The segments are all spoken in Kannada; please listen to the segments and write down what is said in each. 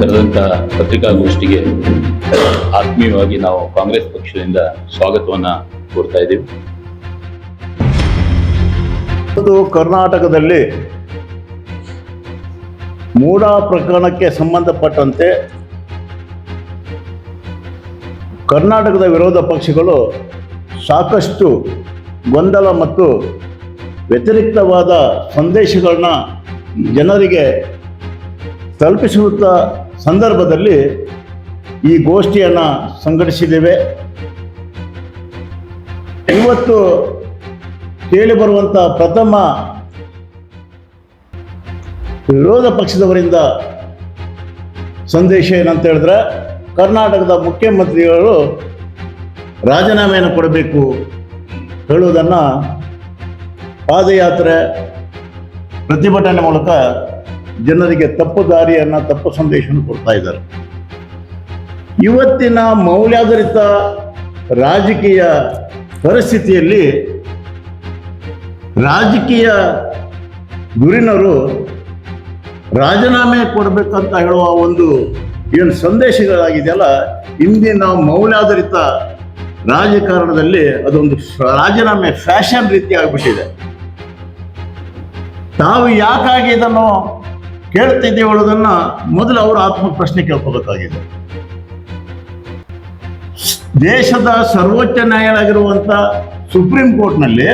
ಕರೆದಂತ ಪತ್ರಿಕಾಗೋಷ್ಠಿಗೆ ಆತ್ಮೀಯವಾಗಿ ನಾವು ಕಾಂಗ್ರೆಸ್ ಪಕ್ಷದಿಂದ ಸ್ವಾಗತವನ್ನ ಕೋರ್ತಾ ಇದ್ದೀವಿ. ಇವತ್ತು ಕರ್ನಾಟಕದಲ್ಲಿ ಮೂಢ ಪ್ರಕರಣಕ್ಕೆ ಸಂಬಂಧಪಟ್ಟಂತೆ ಕರ್ನಾಟಕದ ವಿರೋಧ ಪಕ್ಷಗಳು ಸಾಕಷ್ಟು ಗೊಂದಲ ಮತ್ತು ವ್ಯತಿರಿಕ್ತವಾದ ಸಂದೇಶಗಳನ್ನ ಜನರಿಗೆ ತಲುಪಿಸುತ್ತ ಸಂದರ್ಭದಲ್ಲಿ ಈ ಗೋಷ್ಠಿಯನ್ನು ಸಂಘಟಿಸಿದ್ದೇವೆ. ಇವತ್ತು ಕೇಳಿ ಬರುವಂತ ಪ್ರಥಮ ವಿರೋಧ ಪಕ್ಷದವರಿಂದ ಸಂದೇಶ ಏನಂತ ಹೇಳಿದ್ರೆ, ಕರ್ನಾಟಕದ ಮುಖ್ಯಮಂತ್ರಿಗಳು ರಾಜೀನಾಮೆಯನ್ನು ಕೊಡಬೇಕು ಹೇಳುವುದನ್ನು ಪಾದಯಾತ್ರೆ ಪ್ರತಿಭಟನೆ ಮೂಲಕ ಜನರಿಗೆ ತಪ್ಪು ದಾರಿಯನ್ನು, ತಪ್ಪು ಸಂದೇಶವನ್ನು ಕೊಡ್ತಾ ಇದ್ದಾರೆ. ಇವತ್ತಿನ ಮೌಲ್ಯಾಧಾರಿತ ರಾಜಕೀಯ ಪರಿಸ್ಥಿತಿಯಲ್ಲಿ ರಾಜಕೀಯ ಗುರಿನವರು ರಾಜೀನಾಮೆ ಕೊಡಬೇಕಂತ ಹೇಳುವ ಒಂದು ಏನು ಸಂದೇಶಗಳಾಗಿದೆಯಲ್ಲ, ಇಂದಿನ ಮೌಲ್ಯಾಧಾರಿತ ರಾಜಕಾರಣದಲ್ಲಿ ಅದೊಂದು ರಾಜೀನಾಮೆ ಫ್ಯಾಷನ್ ರೀತಿ ಆಗಿಬಿಟ್ಟಿದೆ ತಾವು ಯಾಕಾಗಿ ಇದನ್ನು ಕೇಳ್ತಿದ್ದೀವಿ ಹೇಳೋದನ್ನ ಮೊದಲು ಅವರು ಆತ್ಮ ಪ್ರಶ್ನೆ ಕೇಳ್ಕೋಬೇಕಾಗಿದೆ. ದೇಶದ ಸರ್ವೋಚ್ಚ ನ್ಯಾಯಾಲಯ ಆಗಿರುವಂತ ಸುಪ್ರೀಂ ಕೋರ್ಟ್ನಲ್ಲಿ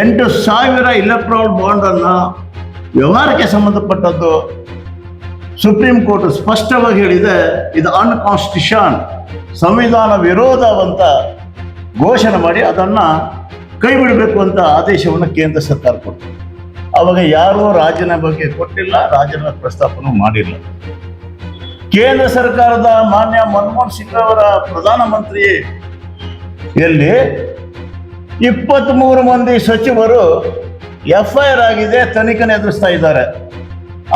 ಎಂಟು ಸಾವಿರ ಇಲೆಕ್ಟ್ರಾಲ್ ಬಾಂಡ್ ಅನ್ನ ವ್ಯವಹಾರಕ್ಕೆ ಸಂಬಂಧಪಟ್ಟದ್ದು ಸುಪ್ರೀಂ ಕೋರ್ಟ್ ಸ್ಪಷ್ಟವಾಗಿ ಹೇಳಿದೆ, ಇದು ಅನ್ಕಾನ್ಸ್ಟಿಟ್ಯೂಷನ್ ಸಂವಿಧಾನ ವಿರೋಧವಂತ ಘೋಷಣೆ ಮಾಡಿ ಅದನ್ನ ಕೈ ಬಿಡಬೇಕು ಅಂತ ಆದೇಶವನ್ನು ಕೇಂದ್ರ ಸರ್ಕಾರ ಕೊಟ್ಟು ಅವಾಗ ಯಾರೂ ರಾಜನ ಬಗ್ಗೆ ಕೊಟ್ಟಿಲ್ಲ, ರಾಜನ ಪ್ರಸ್ತಾಪನೂ ಮಾಡಿಲ್ಲ. ಕೇಂದ್ರ ಸರ್ಕಾರದ ಮಾನ್ಯ ಮನಮೋಹನ್ ಸಿಂಗ್ ಅವರ ಪ್ರಧಾನಮಂತ್ರಿ ಎಲ್ಲಿ? ಇಪ್ಪತ್ತ್ಮೂರು ಮಂದಿ ಸಚಿವರು ಎಫ್ ಐ ಆರ್ ಆಗಿದೆ, ತನಿಖೆ ಎದುರಿಸ್ತಾ ಇದ್ದಾರೆ.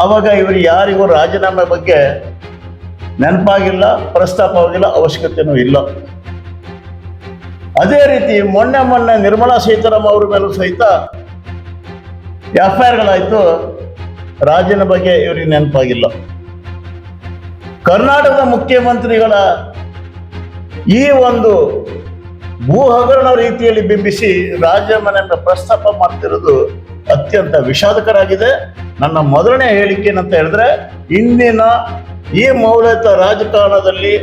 ಅವಾಗ ಇವರು ಯಾರಿಗೂ ರಾಜೀನಾಮೆ ಬಗ್ಗೆ ನೆನಪಾಗಿಲ್ಲ, ಪ್ರಸ್ತಾಪವಾಗಿಲ್ಲ, ಅವಶ್ಯಕತೆನೂ ಇಲ್ಲ. ಅದೇ ರೀತಿ ಮೊನ್ನೆ ಮೊನ್ನೆ ನಿರ್ಮಲಾ ಸೀತಾರಾಮ್ ಅವ್ರ ಮೇಲೂ ಸಹಿತ ಎಫ್ ಐ ಆರ್ಗಳಾಯ್ತು ರಾಜನ ಬಗ್ಗೆ ಇವರಿಗೆ ನೆನಪಾಗಿಲ್ಲ. ಕರ್ನಾಟಕದ ಮುಖ್ಯಮಂತ್ರಿಗಳ ಈ ಒಂದು ಭೂ ಹಗರಣ ರೀತಿಯಲ್ಲಿ ಬಿಂಬಿಸಿ ರಾಜಮನೆಯನ್ನ ಪ್ರಸ್ತಾಪ ಮಾಡ್ತಿರೋದು ಅತ್ಯಂತ ವಿಷಾದಕರಾಗಿದೆ. ನನ್ನ ಮೊದಲನೇ ಹೇಳಿಕೆ ಏನಂತ ಹೇಳಿದ್ರೆ, ಇಂದಿನ ಈ ಮೌಲ್ಯತ ರಾಜಕಾರಣದಲ್ಲಿ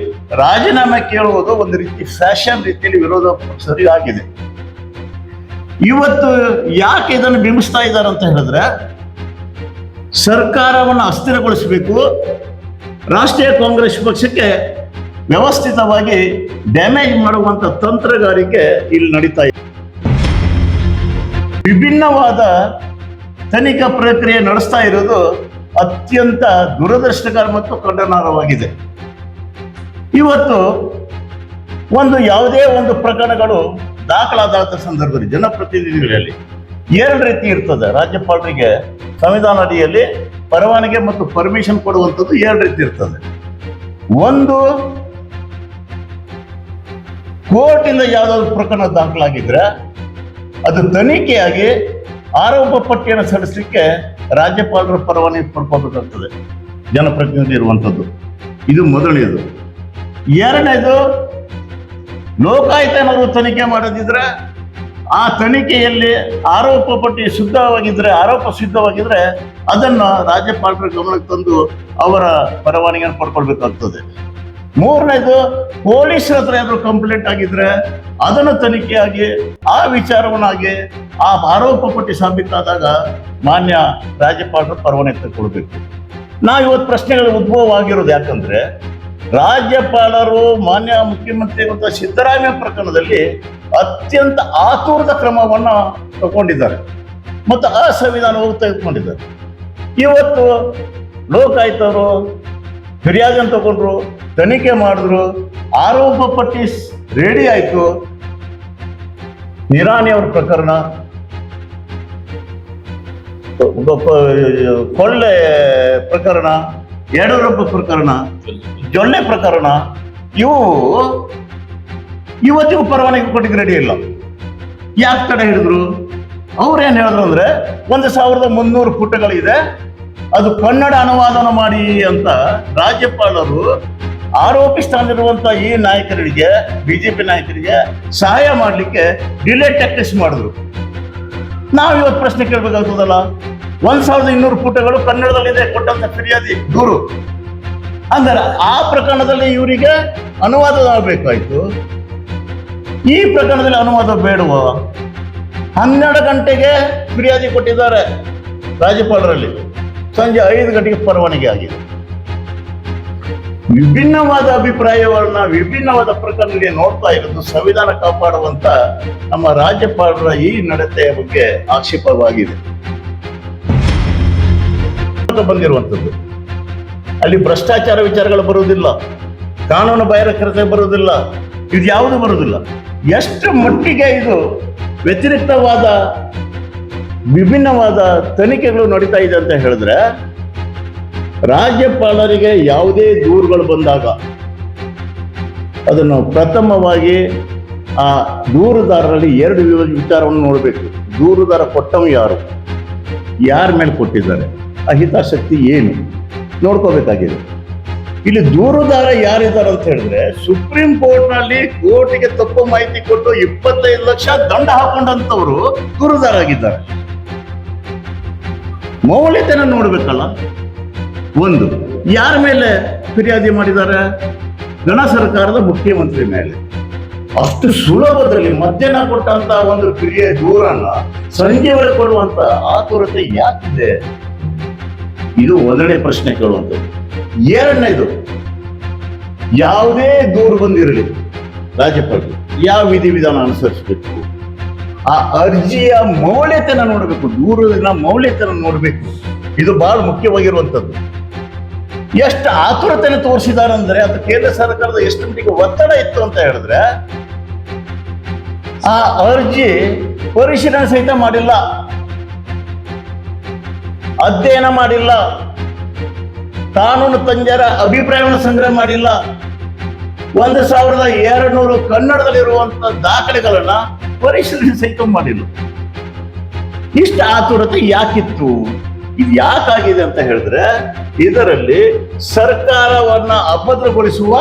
ರಾಜೀನಾಮೆ ಕೇಳುವುದು ಒಂದು ರೀತಿ ಫ್ಯಾಷನ್ ರೀತಿಯಲ್ಲಿ ವಿರೋಧ ಸರಿಯಾಗಿದೆ. ಇವತ್ತು ಯಾಕೆ ಇದನ್ನು ಬಿಂಬಿಸ್ತಾ ಇದ್ದಾರೆ ಅಂತ ಹೇಳಿದ್ರೆ ಸರ್ಕಾರವನ್ನು ಅಸ್ಥಿರಗೊಳಿಸಬೇಕು, ರಾಷ್ಟ್ರೀಯ ಕಾಂಗ್ರೆಸ್ ಪಕ್ಷಕ್ಕೆ ವ್ಯವಸ್ಥಿತವಾಗಿ ಡ್ಯಾಮೇಜ್ ಮಾಡುವಂತ ತಂತ್ರಗಾರಿಕೆ ಇಲ್ಲಿ ನಡೀತಾ ಇದೆ. ವಿಭಿನ್ನವಾದ ತನಿಖಾ ಪ್ರಕ್ರಿಯೆ ನಡೆಸ್ತಾ ಇರೋದು ಅತ್ಯಂತ ದುರದೃಷ್ಟಕರ ಮತ್ತು ಖಂಡನಾರ್ಹವಾಗಿದೆ. ಇವತ್ತು ಒಂದು ಯಾವುದೇ ಒಂದು ಪ್ರಕರಣಗಳು ದಾಖಲಾದ ಸಂದರ್ಭದಲ್ಲಿ ಜನಪ್ರತಿನಿಧಿಗಳಲ್ಲಿ ಎರಡು ರೀತಿ ಇರ್ತದೆ. ರಾಜ್ಯಪಾಲರಿಗೆ ಸಂವಿಧಾನ ಅಡಿಯಲ್ಲಿ ಪರವಾನಗಿ ಮತ್ತು ಪರ್ಮಿಷನ್ ಕೊಡುವಂಥದ್ದು ಎರಡು ರೀತಿ ಇರ್ತದೆ. ಒಂದು, ಕೋರ್ಟಿಂದ ಯಾವುದಾದ್ರು ಪ್ರಕರಣ ದಾಖಲಾಗಿದ್ರೆ ಅದು ತನಿಖೆಯಾಗಿ ಆರೋಪ ಪಟ್ಟಿಯನ್ನು ಸಲ್ಲಿಸಲಿಕ್ಕೆ ರಾಜ್ಯಪಾಲರ ಪರವಾನಗಿ ಪಡ್ಕೋಬೇಕಾಗ್ತದೆ. ಜನಪ್ರತಿನಿಧಿ ಇರುವಂಥದ್ದು. ಇದು ಮೊದಲನೇದು. ಎರಡನೇದು ಲೋಕಾಯುಕ್ತ ಏನಾದ್ರು ತನಿಖೆ ಮಾಡದಿದ್ರೆ, ಆ ತನಿಖೆಯಲ್ಲಿ ಆರೋಪ ಪಟ್ಟಿ ಶುದ್ಧವಾಗಿದ್ರೆ, ಆರೋಪ ಸಿದ್ಧವಾಗಿದ್ರೆ ಅದನ್ನು ರಾಜ್ಯಪಾಲರ ಗಮನಕ್ಕೆ ತಂದು ಅವರ ಪರವಾನಿಗೆಯನ್ನು ಪಡ್ಕೊಳ್ಬೇಕಾಗ್ತದೆ. ಮೂರನೇದು, ಪೊಲೀಸರ ಹತ್ರ ಏನಾದ್ರು ಕಂಪ್ಲೇಂಟ್ ಆಗಿದ್ರೆ ಅದನ್ನು ತನಿಖೆಯಾಗಿ ಆ ವಿಚಾರವನ್ನಾಗಿ ಆ ಆರೋಪ ಪಟ್ಟಿ ಸಾಬೀತಾದಾಗ ಮಾನ್ಯ ರಾಜ್ಯಪಾಲರು ಪರವಾನಿಗೆ ತಗೊಳ್ಬೇಕು ನಾವು ಇವತ್ತು ಪ್ರಶ್ನೆಗಳು ಉದ್ಭವ ಆಗಿರೋದು ಯಾಕಂದ್ರೆ ರಾಜ್ಯಪಾಲರು, ಮಾನ್ಯ ಮುಖ್ಯಮಂತ್ರಿ ಅಂತ ಸಿದ್ದರಾಮಯ್ಯ ಪ್ರಕರಣದಲ್ಲಿ ಅತ್ಯಂತ ಆತುರದ ಕ್ರಮವನ್ನು ತಗೊಂಡಿದ್ದಾರೆ. ಮತ್ತು ಅಸಂವಿಧಾನವಾಗಿ ತೆಗೆದುಕೊಂಡಿದ್ದಾರೆ. ಇವತ್ತು ಲೋಕಾಯುಕ್ತರು ಫಿರ್ಯಾದನ್ನು ತಗೊಂಡ್ರು, ತನಿಖೆ ಮಾಡಿದ್ರು, ಆರೋಪ ಪಟ್ಟಿ ರೆಡಿ ಆಯಿತು. ನಿರಾಣಿ ಅವ್ರ ಪ್ರಕರಣ. ಕೊಳ್ಳೆ ಪ್ರಕರಣ ಯಡಿಯೂರಪ್ಪ ಪ್ರಕರಣ. ಜೊಲ್ಲೆ ಪ್ರಕರಣ, ಇವು ಇವತ್ತಿಗೂ ಪರವಾನಗಿ ಕೊಟ್ಟಿಗೆ ರೆಡಿ ಇಲ್ಲ. ಯಾಕೆ ತಡೆ ಹಿಡಿದ್ರು? ಏನು ಹೇಳಿದ್ರು ಅಂದ್ರೆ, ಒಂದು ಸಾವಿರದ ಮುನ್ನೂರು ಪುಟಗಳಿದೆ, ಅದು ಕನ್ನಡ ಅನುವಾದನ ಮಾಡಿ ಅಂತ ರಾಜ್ಯಪಾಲರು ಆರೋಪಿಸ್ತಾನಿರುವಂತ ಈ ನಾಯಕರಿಗೆ, ಬಿಜೆಪಿ ನಾಯಕರಿಗೆ ಸಹಾಯ ಮಾಡಲಿಕ್ಕೆ ಡಿಲೇ ಟ್ಯಾಕ್ಟಿಸ್ ಮಾಡಿದ್ರು. ನಾವು ಇವತ್ತು ಪ್ರಶ್ನೆ ಕೇಳಬೇಕಾಗ್ತದಲ್ಲ? ಒಂದ್ ಸಾವಿರದ ಇನ್ನೂರು ಪುಟಗಳು ಕನ್ನಡದಲ್ಲಿದೆ, ಕೊಟ್ಟಂತ ಫಿರ್ಯಾದಿ ದೂರು. ಅಂದ್ರೆ ಆ ಪ್ರಕರಣದಲ್ಲಿ ಇವರಿಗೆ ಅನುವಾದ ಆಗಬೇಕಾಯ್ತು ಈ ಪ್ರಕರಣದಲ್ಲಿ ಅನುವಾದ ಬೇಡುವ ಹನ್ನೆರಡು ಗಂಟೆಗೆ ಫಿರ್ಯಾದಿ ಕೊಟ್ಟಿದ್ದಾರೆ ರಾಜ್ಯಪಾಲರಲ್ಲಿ. ಸಂಜೆ ಐದು ಗಂಟೆಗೆ ಪರವಾನಗಿ ಆಗಿದೆ. ವಿಭಿನ್ನವಾದ ಅಭಿಪ್ರಾಯವನ್ನ ವಿಭಿನ್ನವಾದ ಪ್ರಕರಣಗಳಿಗೆ ನೋಡ್ತಾ ಇರೋದು ಸಂವಿಧಾನ ಕಾಪಾಡುವಂತ ನಮ್ಮ ರಾಜ್ಯಪಾಲರ ಈ ನಡತೆಯ ಬಗ್ಗೆ ಆಕ್ಷೇಪವಾಗಿದೆ. ಬಂದಿರುವಂಥದ್ದು. ಅಲ್ಲಿ ಭ್ರಷ್ಟಾಚಾರ ವಿಚಾರಗಳು ಬರುವುದಿಲ್ಲ. ಕಾನೂನು ಬಾಹಿರಕರತೆ ಬರುವುದಿಲ್ಲ. ಇದು ಯಾವುದು ಬರುವುದಿಲ್ಲ. ಎಷ್ಟು ಮಟ್ಟಿಗೆ ಇದು ವ್ಯತಿರಿಕ್ತವಾದ, ವಿಭಿನ್ನವಾದ ತನಿಖೆಗಳು ನಡೀತಾ ಇದೆ ಅಂತ ಹೇಳಿದ್ರೆ, ರಾಜ್ಯಪಾಲರಿಗೆ ಯಾವುದೇ ದೂರುಗಳು ಬಂದಾಗ ಅದನ್ನು ಪ್ರಥಮವಾಗಿ ಆ ದೂರುದಾರರಲ್ಲಿ ಎರಡು ವಿಚಾರವನ್ನು ನೋಡಬೇಕು. ದೂರುದಾರ ಕೊಟ್ಟವ ಯಾರು? ಯಾರ ಮೇಲೆ ಕೊಟ್ಟಿದ್ದಾರೆ? ಆ ಹಿತಾಸಕ್ತಿ ಏನು? ನೋಡ್ಕೋಬೇಕಾಗಿದೆ. ಇಲ್ಲಿ ದೂರುದಾರ ಯಾರಿದ್ದಾರೆ ಅಂತ ಹೇಳಿದ್ರೆ ಸುಪ್ರೀಂ ಕೋರ್ಟ್ನಲ್ಲಿ ಕೋರ್ಟಿಗೆ ತಪ್ಪು ಮಾಹಿತಿ ಕೊಟ್ಟು ಇಪ್ಪತ್ತೈದು ಲಕ್ಷ ದಂಡ ಹಾಕೊಂಡಂತವರು ದೂರುದಾರಾಗಿದ್ದಾರೆ ಮೌಲ್ಯತೆನ ನೋಡ್ಬೇಕಲ್ಲ? ಒಂದು, ಯಾರ ಮೇಲೆ ಫಿರ್ಯಾದಿ ಮಾಡಿದ್ದಾರೆ? ಗಣ ಸರ್ಕಾರದ ಮುಖ್ಯಮಂತ್ರಿ ಮೇಲೆ. ಅಷ್ಟು ಸುಲಭದಲ್ಲಿ ಮಧ್ಯಾಹ್ನ ಕೊಟ್ಟಂತ ಒಂದು ಫಿರ್ಯ ದೂರನ್ನ ಸಂಜೆವರೆಗೆ ಕೊಡುವಂತ ಆತುರತೆ ಯಾಕಿದೆ? ಇದು ಮೊದಲನೇ ಪ್ರಶ್ನೆ ಕೇಳುವಂಥದ್ದು. ಎರಡನೇದು, ಯಾವುದೇ ದೂರು ಬಂದಿರಲಿ ರಾಜ್ಯಪಾಲರು, ಯಾವ ವಿಧಿವಿಧಾನ ಅನುಸರಿಸಬೇಕು? ಆ ಅರ್ಜಿಯ ಮೌಲ್ಯತನ ನೋಡಬೇಕು ದೂರದಿನ ಮೌಲ್ಯತನ ನೋಡಬೇಕು. ಇದು ಬಹಳ ಮುಖ್ಯವಾಗಿರುವಂಥದ್ದು. ಎಷ್ಟು ಆತುರತೆಯನ್ನು ತೋರಿಸಿದಾರಂದ್ರೆ, ಅದು ಕೇಂದ್ರ ಸರ್ಕಾರದ ಎಷ್ಟು ಮಟ್ಟಿಗೆ ಒತ್ತಡ ಇತ್ತು ಅಂತ ಹೇಳಿದ್ರೆ, ಆ ಅರ್ಜಿ ಪರಿಶೀಲನೆ ಸಹಿತ ಮಾಡಿಲ್ಲ. ಅಧ್ಯಯನ ಮಾಡಿಲ್ಲ. ಕಾನೂನು ತಜ್ಞರ ಅಭಿಪ್ರಾಯವನ್ನು ಸಂಗ್ರಹ ಮಾಡಿಲ್ಲ. ಒಂದು ಸಾವಿರದ ಎರಡು ನೂರು ಕನ್ನಡದಲ್ಲಿರುವಂತ ದಾಖಲೆಗಳನ್ನ ಪರಿಶೀಲನೆ ಸಹಿತ ಮಾಡಿಲ್ಲ. ಇಷ್ಟ ಆತುರತೆ ಯಾಕಿತ್ತು? ಇದು ಯಾಕಾಗಿದೆ ಅಂತ ಹೇಳಿದ್ರೆ, ಇದರಲ್ಲಿ ಸರ್ಕಾರವನ್ನ ಅಭದ್ರಗೊಳಿಸುವ,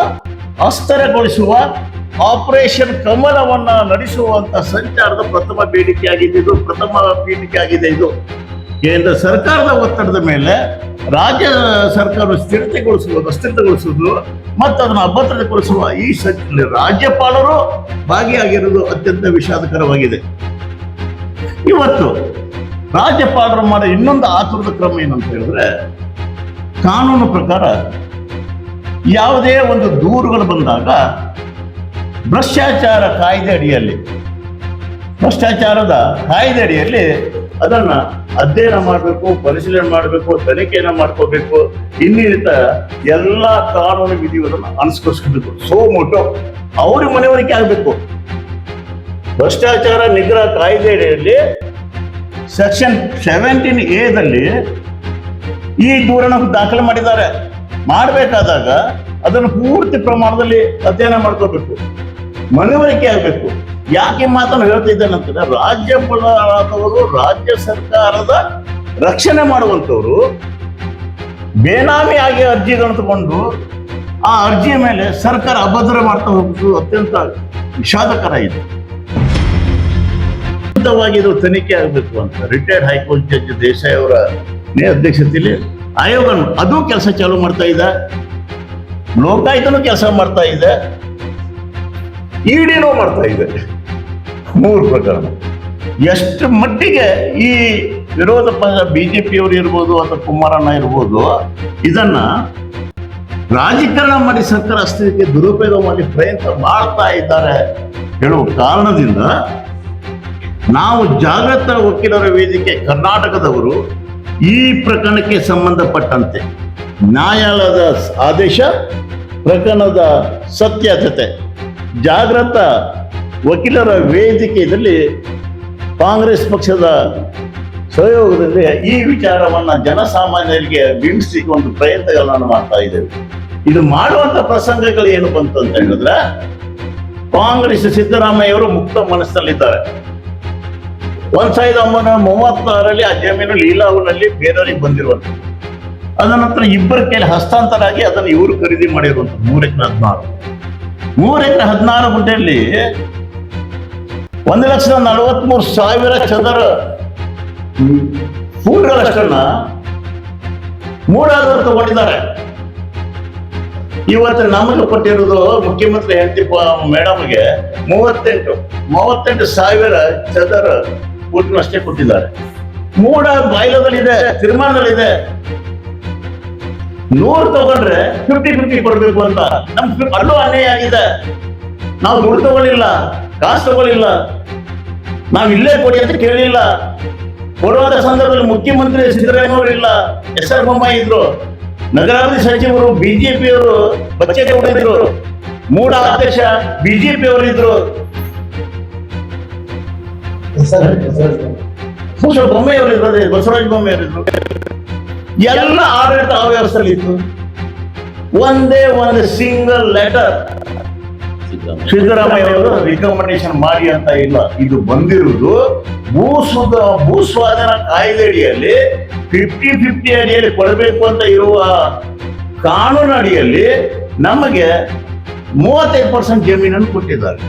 ಅಸ್ಥಿರಗೊಳಿಸುವ, ಆಪರೇಷನ್ ಕಮಲವನ್ನ ನಡೆಸುವಂತ ಸಂಚಾರದ ಪ್ರಥಮ ಬೇಡಿಕೆ ಆಗಿದೆ ಇದು, ಪ್ರಥಮ ಬೇಡಿಕೆ ಆಗಿದೆ ಇದು. ಕೇಂದ್ರ ಸರ್ಕಾರದ ಒತ್ತಡದ ಮೇಲೆ ರಾಜ್ಯ ಸರ್ಕಾರ ಸ್ಥಿರತೆಗೊಳಿಸುವುದು ಅಸ್ಥಿರತೆಗೊಳಿಸುವುದು ಮತ್ತು ಅದನ್ನು ಅಭದ್ರತೆಗೊಳಿಸುವ ಈ ಸಂಚಲ್ಲಿ ರಾಜ್ಯಪಾಲರು ಭಾಗಿಯಾಗಿರುವುದು ಅತ್ಯಂತ ವಿಷಾದಕರವಾಗಿದೆ. ಇವತ್ತು ರಾಜ್ಯಪಾಲರು ಮಾಡೋ ಇನ್ನೊಂದು ಆತುರದ ಕ್ರಮ ಏನಂತ ಹೇಳಿದ್ರೆ, ಕಾನೂನು ಪ್ರಕಾರ ಯಾವುದೇ ಒಂದು ದೂರುಗಳು ಬಂದಾಗ ಭ್ರಷ್ಟಾಚಾರ ಕಾಯ್ದೆ ಅಡಿಯಲ್ಲಿ, ಭ್ರಷ್ಟಾಚಾರದ ಕಾಯ್ದೆ ಅಡಿಯಲ್ಲಿ ಅದನ್ನ ಅಧ್ಯಯನ ಮಾಡಬೇಕು, ಪರಿಶೀಲನೆ ಮಾಡಬೇಕು, ತನಿಖೆಯನ್ನ ಮಾಡ್ಕೋಬೇಕು. ಇನ್ನಿತ ಎಲ್ಲಾ ಕಾನೂನು ವಿಧಿಗಳನ್ನು ಅನುಸರಿಸ್ಕೋಬೇಕು. ಸೋ ಮೋಟೋ, ಅವ್ರ ಮನವರಿಕೆ ಆಗಬೇಕು. ಭ್ರಷ್ಟಾಚಾರ ನಿಗ್ರಹ ಕಾಯ್ದೆಯಲ್ಲಿ ಸೆಕ್ಷನ್ ಸೆವೆಂಟೀನ್ ಎದಲ್ಲಿ ಈ ದೂರನ ದಾಖಲೆ ಮಾಡಿದ್ದಾರೆ. ಮಾಡಬೇಕಾದಾಗ ಅದನ್ನು ಪೂರ್ತಿ ಪ್ರಮಾಣದಲ್ಲಿ ಅಧ್ಯಯನ ಮಾಡ್ಕೋಬೇಕು. ಮನವರಿಕೆ ಆಗಬೇಕು. ಯಾಕೆ ಮಾತನ್ನು ಹೇಳ್ತಿದ್ದೇನೆ ರಾಜ್ಯಪಾಲರಾದವರು, ರಾಜ್ಯ ಸರ್ಕಾರದ ರಕ್ಷಣೆ ಮಾಡುವಂತವರು ಬೇನಾಮಿಯಾಗಿ ಅರ್ಜಿಗಳನ್ನು ತಗೊಂಡು ಆ ಅರ್ಜಿಯ ಮೇಲೆ ಸರ್ಕಾರ ಅಭದ್ರ ಮಾಡ್ತಾ ಹೋಗುವುದು ಅತ್ಯಂತ ವಿಷಾದಕರ ಇದೆ. ಇದು ತನಿಖೆ ಆಗಬೇಕು ಅಂತ ರಿಟೈರ್ಡ್ ಹೈಕೋರ್ಟ್ ಜಡ್ಜ್ ದೇಸಾಯಿ ಅವರ ಅಧ್ಯಕ್ಷತೆಯಲ್ಲಿ ಆಯೋಗ ಅದು ಕೆಲಸ ಚಾಲೂ ಮಾಡ್ತಾ ಇದೆ. ಲೋಕಾಯುಕ್ತನೂ ಕೆಲಸ ಮಾಡ್ತಾ ಇದೆ. ಇಡಿನೂ ಮಾಡ್ತಾ ಇದೆ. ಮೂರು ಪ್ರಕರಣ. ಎಷ್ಟು ಮಟ್ಟಿಗೆ ಈ ವಿರೋಧ ಪಕ್ಷ ಬಿಜೆಪಿಯವರು ಇರ್ಬೋದು ಅಥವಾ ಕುಮಾರಣ್ಣ ಇರ್ಬೋದು, ಇದನ್ನ ರಾಜಕಾರಣ ಮಾಡಿ ಸರ್ಕಾರ ಅಸ್ತಿತ್ವಕ್ಕೆ ದುರುಪಯೋಗ ಮಾಡಿ ಪ್ರಯತ್ನ ಮಾಡ್ತಾ ಇದ್ದಾರೆ ಹೇಳುವ ಕಾರಣದಿಂದ ನಾವು ಜಾಗೃತ ವಕೀಲರ ವೇದಿಕೆ ಕರ್ನಾಟಕದವರು ಈ ಪ್ರಕರಣಕ್ಕೆ ಸಂಬಂಧಪಟ್ಟಂತೆ ನ್ಯಾಯಾಲಯದ ಆದೇಶ, ಪ್ರಕರಣದ ಸತ್ಯತೆ ಜಾಗೃತ ವಕೀಲರ ವೇದಿಕೆಯಲ್ಲಿ ಕಾಂಗ್ರೆಸ್ ಪಕ್ಷದ ಸಹಯೋಗದಲ್ಲಿ ಈ ವಿಚಾರವನ್ನು ಜನಸಾಮಾನ್ಯರಿಗೆ ಬಿಂಬಿಸಲಿಕ್ಕೆ ಒಂದು ಪ್ರಯತ್ನಗಳನ್ನು ಮಾಡ್ತಾ ಇದ್ದೇವೆ. ಇದು ಮಾಡುವಂತ ಪ್ರಸಂಗಗಳು ಏನು ಬಂತು ಅಂತ ಹೇಳಿದ್ರೆ, ಕಾಂಗ್ರೆಸ್ ಸಿದ್ದರಾಮಯ್ಯ ಅವರು ಮುಕ್ತ ಮನಸ್ಸಲ್ಲಿದ್ದಾರೆ. ಒಂದ್ ಸಾವಿರದ ಒಂಬೈನೂರ ಮೂವತ್ತಾರರಲ್ಲಿ ಆ ಜಮೀನು ಲೀಲಾವುನಲ್ಲಿ ಬೇರೆಯವರಿಗೆ ಬಂದಿರುವಂತ ಅದ ನಂತರ ಇಬ್ಬರ ಕೈಲಿ ಹಸ್ತಾಂತರ ಆಗಿ ಅದನ್ನು ಇವರು ಖರೀದಿ ಮಾಡಿರುವಂತ ಮೂರ್ ಎಕರೆ ಹದಿನಾರು. ಮೂರ್ ಎಕರೆ ಹದಿನಾರು ಗುಂಟೆಯಲ್ಲಿ ಒಂದು ಲಕ್ಷದ ನಲವತ್ಮೂರು ಸಾವಿರ ಚದರ ಫೂಟ್ಗಳಷ್ಟನ್ನ ಮೂಡಾದವರು ತಗೊಂಡಿದ್ದಾರೆ. ಇವತ್ತು ನಮಗೆ ಕೊಟ್ಟಿರೋದು ಮುಖ್ಯಮಂತ್ರಿ ಹೆಂಡತಿ ಮೇಡಮ್ಗೆ ಮೂವತ್ತೆಂಟು ಮೂವತ್ತೆಂಟು ಸಾವಿರ ಚದರ ಫೂಟ್ನಷ್ಟೇ ಕೊಟ್ಟಿದ್ದಾರೆ. ಮೂಡ ಬಾಯ್ಲದಲ್ಲಿದೆ ತೀರ್ಮಾನದಲ್ಲಿದೆ ನೂರು ತಗೊಂಡ್ರೆ ಫಿಫ್ಟಿ ಫಿಫ್ಟಿ ಕೊಡ್ಬೇಕು ಅಂತ. ನಮ್ ಫಿ- ಅಲ್ಲೂ ಅನ್ಯಾಯ ಆಗಿದೆ. ನಾವು ದುಡ್ಡು ತಗೊಳ್ಳಿಲ್ಲ. ಕಾಸು ತಗೊಳ್ಳಿಲ್ಲ. ನಾವು ಇಲ್ಲೇ ಕೊಡಿ ಅಂತ ಕೇಳಿಲ್ಲ. ಕೊಡುವಂತ ಸಂದರ್ಭದಲ್ಲಿ ಮುಖ್ಯಮಂತ್ರಿ ಸಿದ್ದರಾಮಯ್ಯ ಅವರು ಇಲ್ಲ. ಎಸ್ ಆರ್ ಬೊಮ್ಮಾಯಿ ಇದ್ರು. ನಗರಾಭಿವೃದ್ಧಿ ಸಚಿವರು ಬಿಜೆಪಿಯವರು ಬಚ್ಚೇಗೌಡ ಇದ್ರು. ಮೂಡ ಅಧ್ಯಕ್ಷ ಬಿಜೆಪಿ ಅವರು ಇದ್ರು ಬೊಮ್ಮಾಯಿ ಅವರು ಇದ್ರು ಬಸವರಾಜ ಬೊಮ್ಮಾಯಿ ಅವರು ಇದ್ರು. ಎಲ್ಲ ಆಡಳಿತ ಅವ್ಯವಸ್ಥೆಯಲ್ಲಿ ಇತ್ತು. ಒಂದೇ ಒಂದು ಸಿಂಗಲ್ ಲೆಟರ್ ಸಿದ್ದರಾಮಯ್ಯ ಸಿದ್ದರಾಮಯ್ಯ ಅವರು ರಿಕಮೆಂಡೇಶನ್ ಮಾಡಿ ಅಂತ ಇಲ್ಲ. ಇದು ಬಂದಿರುವುದು ಭೂ ಸುದ ಭೂ ಸ್ವಾಧೀನ ಕಾಯ್ದೆ ಅಡಿಯಲ್ಲಿ ಫಿಫ್ಟಿ ಫಿಫ್ಟಿ ಅಡಿಯಲ್ಲಿ ಕೊಡಬೇಕು ಅಂತ ಇರುವ ಕಾನೂನು ಅಡಿಯಲ್ಲಿ ನಮಗೆ ಮೂವತ್ತೈದು ಪರ್ಸೆಂಟ್ ಜಮೀನನ್ನು ಕೊಟ್ಟಿದ್ದಾರೆ.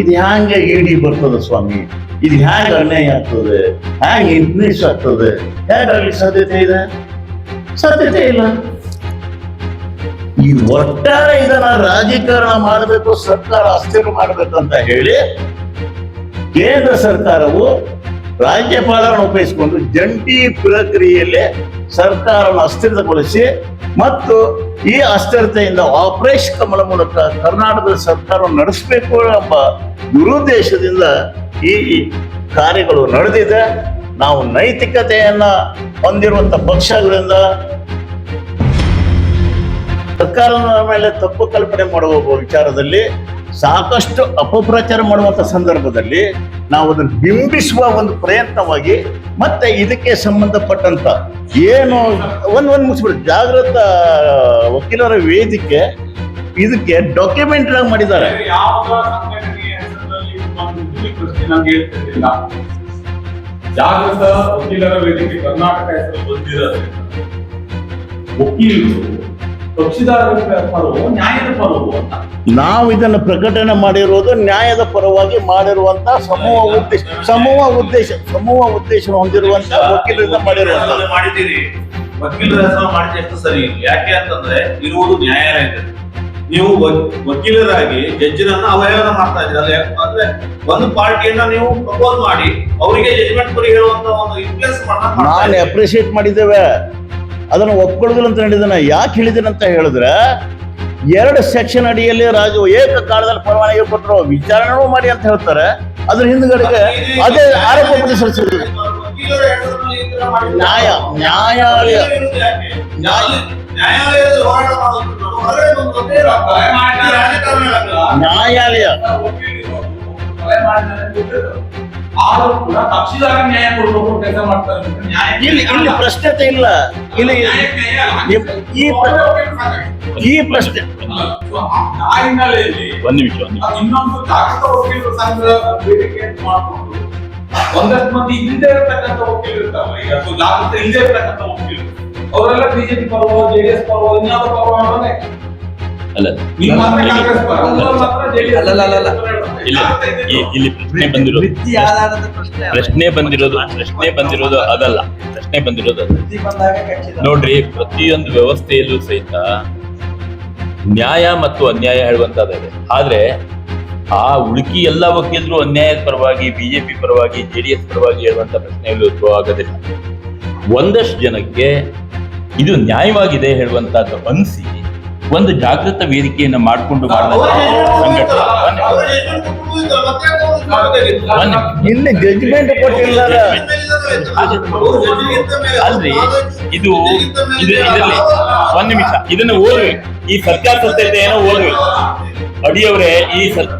ಇದು ಹ್ಯಾಂಗೆ ಇಡಿ ಬರ್ತದೆ ಸ್ವಾಮಿ? ಇದು ಹ್ಯಾಂಗ ಅನ್ಯಾಯ ಆಗ್ತದೆ? ಹ್ಯಾಂಗ ಇನ್ಕ್ರೀಸ್ ಆಗ್ತದೆ? ಹ್ಯಾಂಗ ಸಾಧ್ಯತೆ ಇದೆ? ಸಾಧ್ಯತೆ ಇಲ್ಲ. ಈ ಒಟ್ಟಾರೆ ಇದನ್ನ ರಾಜೀಕರಣ ಮಾಡಬೇಕು, ಸರ್ಕಾರ ಅಸ್ಥಿರ ಮಾಡಬೇಕು ಅಂತ ಹೇಳಿ ಕೇಂದ್ರ ಸರ್ಕಾರವು ರಾಜ್ಯಪಾಲರನ್ನು ಉಪಯೋಗಿಸಿಕೊಂಡು ಜಂಟಿ ಪ್ರಕ್ರಿಯೆಯಲ್ಲಿ ಸರ್ಕಾರವನ್ನು ಅಸ್ಥಿರಗೊಳಿಸಿ ಮತ್ತು ಈ ಅಸ್ಥಿರತೆಯಿಂದ ಆಪರೇಷನ್ ಕಮಲ ಮೂಲಕ ಕರ್ನಾಟಕದ ಸರ್ಕಾರವನ್ನು ನಡೆಸಬೇಕು ಎಂಬ ದುರುದ್ದೇಶದಿಂದ ಈ ಕಾರ್ಯಗಳು ನಡೆದಿದೆ. ನಾವು ನೈತಿಕತೆಯನ್ನ ಹೊಂದಿರುವಂತ ಪಕ್ಷಗಳಿಂದ ಸರ್ಕಾರದ ಮೇಲೆ ತಪ್ಪು ಕಲ್ಪನೆ ಮಾಡುವ ವಿಚಾರದಲ್ಲಿ ಸಾಕಷ್ಟು ಅಪಪ್ರಚಾರ ಮಾಡುವಂಥ ಸಂದರ್ಭದಲ್ಲಿ ನಾವು ಅದನ್ನು ಬಿಂಬಿಸುವ ಒಂದು ಪ್ರಯತ್ನವಾಗಿ ಮತ್ತೆ ಇದಕ್ಕೆ ಸಂಬಂಧಪಟ್ಟಂತ ಏನು ಒಂದು ಒಂದು ಮುಗಿಸ್ಬಿಡಿ. ಜಾಗೃತ ವಕೀಲರ ವೇದಿಕೆ ಇದಕ್ಕೆ ಡಾಕ್ಯುಮೆಂಟ್ ಮಾಡಿದ್ದಾರೆ. ಜಾಗೃತ ವಕೀಲರ ವೇದಿಕೆ ಕರ್ನಾಟಕ ಹೆಸರು ಬಂದಿರೋದ್ರಿಂದ ವಕೀಲರು ನಾವು ಇದನ್ನು ಪ್ರಕಟಣೆ ಮಾಡಿರುವುದು ನ್ಯಾಯದ ಪರವಾಗಿ ಮಾಡಿರುವಂತ ಸಮೂಹ ಉದ್ದೇಶ ಸಮೂಹ ಉದ್ದೇಶ ಸಮೂಹ ಉದ್ದೇಶ ಹೊಂದಿರುವಂತ ವಕೀಲರಿಂದ ಮಾಡಿರುವಂತ. ಮಾಡಿದ್ದೀರಿ. ವಕೀಲರ ಹೆಸರು ಮಾಡಿದ ಎಷ್ಟು ಸರಿ ಯಾಕೆ ಅಂತಂದ್ರೆ ಇರುವುದು ನ್ಯಾಯಾಲಯದಲ್ಲಿ ನೀವು ವಕ್- ವಕೀಲರಾಗಿ ಜಡ್ಜಿನನ್ನ ಅವಹೇಳನ ಮಾಡ್ತಾ ಇದ್ದೀರಲ್ಲ ಯಾಕಂದ್ರೆ ಅಂದ್ರೆ ಒಂದು ಪಾರ್ಟಿಯನ್ನ ನೀವು ಪ್ರಪೋಸ್ ಮಾಡಿ ಅವರಿಗೆ ಜಜ್ಮೆಂಟ್ ಕೊಡಿ ಹೇಳುವಂತ ಒಂದು ಇನ್ಫ್ಲೂಯೆನ್ಸ್ ನಾನು ಅಪ್ರಿಶಿಯೇಟ್ ಮಾಡಿದ್ದೇವೆ. ಅದನ್ನು ಒಪ್ಕೊಳ್ಳೋದಿಲ್ಲ ಅಂತ ಹೇಳಿದನ ಯಾಕೆ ಹೇಳಿದ್ದೀನಿ ಅಂತ ಹೇಳಿದ್ರೆ, ಎರಡು ಸೆಕ್ಷನ್ ಅಡಿಯಲ್ಲಿ ರಾಜು ಏಕಕಾಲದಲ್ಲಿ ಪರವಾನಗಿ ಕೊಟ್ಟರು ವಿಚಾರಣೆನೂ ಮಾಡಿ ಅಂತ ಹೇಳ್ತಾರೆ. ಅದ್ರ ಹಿಂದ್ಗಡೆಗೆ ಅದೇ ಆರೋಪ ಪ್ರತಿಸರಿಸಿದ್ರು ನ್ಯಾಯ, ನ್ಯಾಯಾಲಯ. ನ್ಯಾಯಾಲಯ. ಆದ್ರೂ ಕೂಡ ಪಕ್ಷಿದಾರ ನ್ಯಾಯ ಕೊಡ್ಬೇಕು ಕೆಲಸ ಮಾಡ್ತಾರೆ ನ್ಯಾಯ ಇಲ್ಲಿ ಇಲ್ಲಿ ಪ್ರಶ್ನೆತೆ ಇಲ್ಲ. ಇಲ್ಲಿ ನ್ಯಾಯ ಈ- ಈ ಪ್ರಶ್ನೆ ಆ ಹಿನ್ನೆಲೆಯಲ್ಲಿ ಒಂದ್ ನಿಮಿಷ ಇನ್ನೊಂದು ಜಾಗೃತ ವಕೀಲರ ಸಂಘ ಬೇಡಿಕೆ ಮಾಡ್ಕೊಂಡು ಒಂದಷ್ಟು ಮಂದಿ ಇಲ್ಲದೆ ಇರತಕ್ಕಂಥ ವಕೀಲರು ಇರ್ತಾರಲ್ಲ. ಈಗ ಜಾಗೃತ ಇಲ್ಲದೆ ಇರತಕ್ಕಂಥ ವಕೀಲರು. ಅವರೆಲ್ಲ ಬಿಜೆಪಿ ಪರವೋ ಜೆಡಿಎಸ್ ಪರವೋ ಇನ್ಯಾವುದೋ ಪರವೋ ಅಲ್ಲ. ಇಲ್ಲ ಇಲ್ಲಿ ಪ್ರಶ್ನೆ ಬಂದಿರೋದು. ಪ್ರಶ್ನೆ ಬಂದಿರೋದು ಪ್ರಶ್ನೆ ಬಂದಿರೋದು ಅದಲ್ಲ. ಪ್ರಶ್ನೆ ಬಂದಿರೋದು. ನೋಡ್ರಿ ಪ್ರತಿಯೊಂದು ವ್ಯವಸ್ಥೆಯಲ್ಲೂ ಸಹಿತ ನ್ಯಾಯ ಮತ್ತು ಅನ್ಯಾಯ ಹೇಳುವಂತದಿದೆ ಆದ್ರೆ ಆ ಉಳುಕಿ ಎಲ್ಲ ವಕೀಲರು ಅನ್ಯಾಯದ ಪರವಾಗಿ ಬಿಜೆಪಿ ಪರವಾಗಿ ಜೆಡಿಎಸ್ ಪರವಾಗಿ ಹೇಳುವಂತ ಪ್ರಶ್ನೆಗಳು ಉದ್ಭವ ಆಗೋದಿಲ್ಲ. ಒಂದಷ್ಟು ಜನಕ್ಕೆ ಇದು ನ್ಯಾಯವಾಗಿದೆ ಹೇಳುವಂತಹದ್ದು ಅನಿಸಿ ಒಂದು ಜಾಗೃತ ವೇದಿಕೆಯನ್ನ ಮಾಡಿಕೊಂಡು. ಇಲ್ಲಿ ಜಡ್ಜ್ಮೆಂಟ್ ಕೊಟ್ಟಿಲ್ಲ ಅಲ್ರಿ ಇದು ಇದರಲ್ಲಿ ಒಂದ್ ನಿಮಿಷ ಇದನ್ನ ಓದ್ವಿ ಈ ಸರ್ಕಾರ ಸಂಸ್ಥೆ ಏನೋ ಓದ್ವಿ ಅಡಿಯವರೇ ಈ ಸರ್